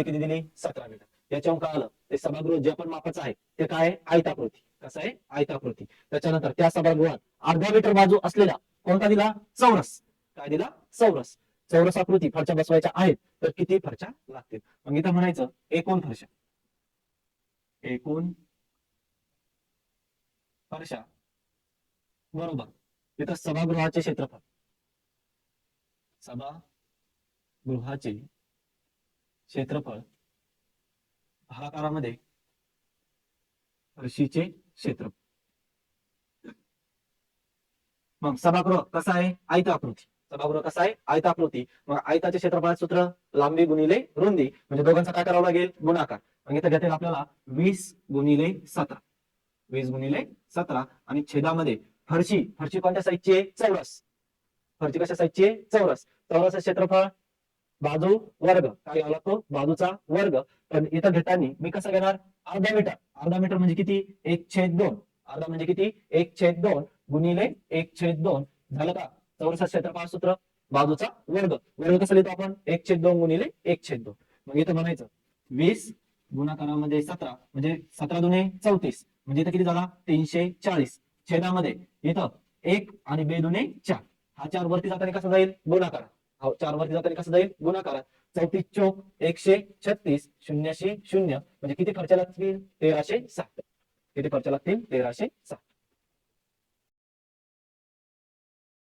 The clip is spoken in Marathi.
ते किती दिली? सतरा मीटर याच्यावर काय आलं? ते सभागृह जे पण मापाचं आहे ते काय आहे? आयताकृती. कसं आहे? आयताकृती. त्याच्यानंतर त्या सभागृहात अर्ध्या मीटर बाजू असलेला कोणता दिला? चौरस. काय दिला? चौरस. चौरस आकृती फरच्या बसवायच्या आहेत तर किती फरच्या लागतील? मग इथं म्हणायचं एकूण फरशा. एकूण फरशा. बरोबर. इथं सभागृहाचे क्षेत्रफळ. सभागृहाचे क्षेत्रफळ भागाकारामध्ये फरशीचे क्षेत्रफळ. मग सभागृह कसा आहे? आयताकृती. सभागृह कसा आहे? आयताकृती. मग आयताचे क्षेत्रफळ सूत्र लांबी गुणिले रुंदी. म्हणजे दोघांचा काय करावं लागेल? गुणाकार. मग इथं घेता येईल आपल्याला वीस गुणिले सतरा. वीस गुणिले सतरा आणि छेदामध्ये फरशी. फरशी कोणत्या साईजची आहे? चौरस. फरशी कशा साईजची आहे? चौरस. चौरस क्षेत्रफळ बाजू वर्ग. काय घ्यावा लागतो? बाजूचा वर्ग. पण इथं घेताना मी कसं घेणार? अर्धा मीटर. अर्धा मीटर म्हणजे किती? एक छेद दोन. अर्धा म्हणजे किती? एक छेद दोन गुणिले एक छेद दोन. झालं का? चौरस क्षेत्रफळ सूत्र. बाजूचा वर्ग. वर्ग कसं लिहितो आपण? एक छेद दोन गुणिले एक छेद दोन. मग इथं म्हणायचं वीस गुणाकारामध्ये सतरा म्हणजे सतरा दुने चौतीस. म्हणजे इथं किती झाला? तीनशे चाळीस. छेदामध्ये इथं एक आणि बे दुने चार. हा चार वरती जाताना कसा जाईल? गुणाकार. हो, चार वरती जाताना कसं जाईल? गुणाकार चौतीस चौक एकशे छत्तीस शून्यशे शून्य. म्हणजे किती खर्च लागतील? तेराशे साठ. किती खर्च लागतील? तेराशे साठ.